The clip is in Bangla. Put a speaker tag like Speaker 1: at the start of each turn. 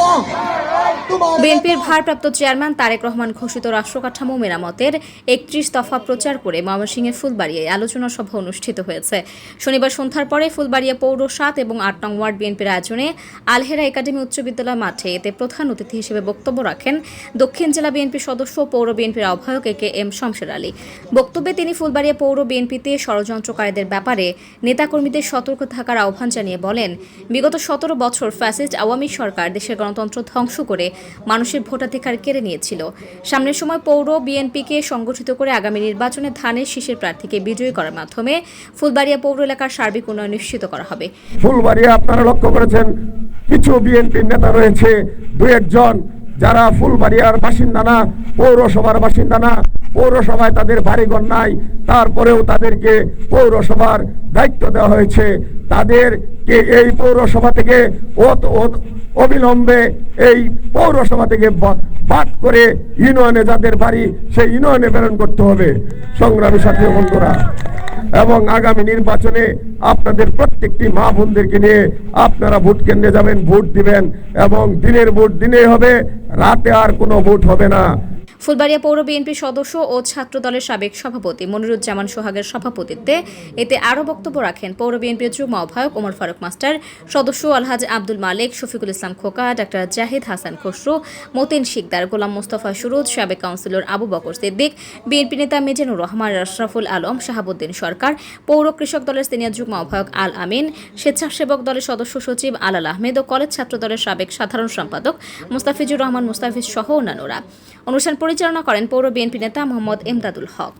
Speaker 1: enfants.
Speaker 2: বিএনপির ভারপ্রাপ্ত চেয়ারম্যান তারেক রহমান ঘোষিত রাষ্ট্রকাঠামো মেরামতের একত্রিশ দফা প্রচার করে ময়মনসিংহের ফুলবাড়িয়ায় আলোচনা সভা অনুষ্ঠিত হয়েছে। শনিবার সন্ধ্যার পরে ফুলবাড়িয়া পৌর সাত এবং আট নং ওয়ার্ড বিএনপির আয়োজনে আলহেরা একাডেমি উচ্চ বিদ্যালয় মাঠে এতে প্রধান অতিথি হিসেবে বক্তব্য রাখেন দক্ষিণ জেলা বিএনপির সদস্য পৌর বিএনপির আহ্বায়ক এ কে এম শমশের আলী। বক্তব্যে তিনি ফুলবাড়িয়া পৌর বিএনপিতে ষড়যন্ত্রকারীদের ব্যাপারে নেতাকর্মীদের সতর্ক থাকার আহ্বান জানিয়ে বলেন, বিগত সতেরো বছর ফ্যাসিস্ট আওয়ামী সরকার দেশের গণতন্ত্র ধ্বংস করে মানুষের ভোটাধিকার কেড়ে নিয়েছিল। সামনের সময় পৌর বিএনপিকে সংগঠিত করে আগামী নির্বাচনে ধানের শীষের প্রার্থীকে বিজয়ী করার মাধ্যমে ফুলবাড়িয়া পৌর এলাকার সার্বিক উন্নয়ন নিশ্চিত করা হবে।
Speaker 3: ফুলবাড়িয়া আপনারা লক্ষ্য করেছেন, কিছু বিএনপির নেতা রয়েছে দু একজন যারা ফুলবাড়িয়ার বাসিন্দা না, পৌরসভার বাসিন্দা না। পৌরসভায় তাদের বাড়িঘর নাই তারপরেও তাদেরকে পৌরসভার দায়িত্ব দেওয়া হয়েছে। তাদেরকে এই পৌরসভা থেকে অবিলম্বে এই পৌরসভা থেকে বাদ করে ইউনিয়নে যাদের বাড়ি, সেই ইউনিয়নে প্রেরণ করতে হবে। সংগ্রামী সাথী বন্ধুরা, এবং আগামী নির্বাচনে আপনাদের প্রত্যেকটি মা বোনদেরকে নিয়ে আপনারা ভোট কেন্দ্রে যাবেন, ভোট দিবেন, এবং দিনের ভোট দিনেই হবে, রাতে আর কোনো ভোট হবে না।
Speaker 2: ফুলবাড়িয়া পৌর বিএনপির সদস্য ও ছাত্র দলের সাবেক সভাপতি মনিরুজ্জামান সোহাগের সভাপতিত্বে এতে আরও বক্তব্য রাখেন পৌর বিএনপির যুগ্ম আহ্বায়ক ওমর ফারুক মাস্টার, সদস্য আলহাজ আব্দুল মালিক, শফিকুল ইসলাম খোকা, ডাক্তার জাহিদ হাসান খসরু, মতিন শিকদার, গোলাম মোস্তফা সুরুজ, সাবেক কাউন্সিলর আবু বকর সিদ্দিক, বিএনপি নেতা মিজানুর রহমান, আশরাফুল আলম, শাহাবুদ্দিন সরকার, পৌর কৃষক দলের সিনিয়র যুগ্ম আহ্বায়ক আল আমিন, স্বেচ্ছাসেবক দলের সদস্য সচিব আলাল আহমেদ ও কলেজ ছাত্র দলের সাবেক সাধারণ সম্পাদক মুস্তাফিজুর রহমান মুস্তাফিজ সহ অন্যান্যরা। অনুষ্ঠান পরিচালনা করেন পৌর বিএনপি নেতা মোহাম্মদ এমদাদুল হক।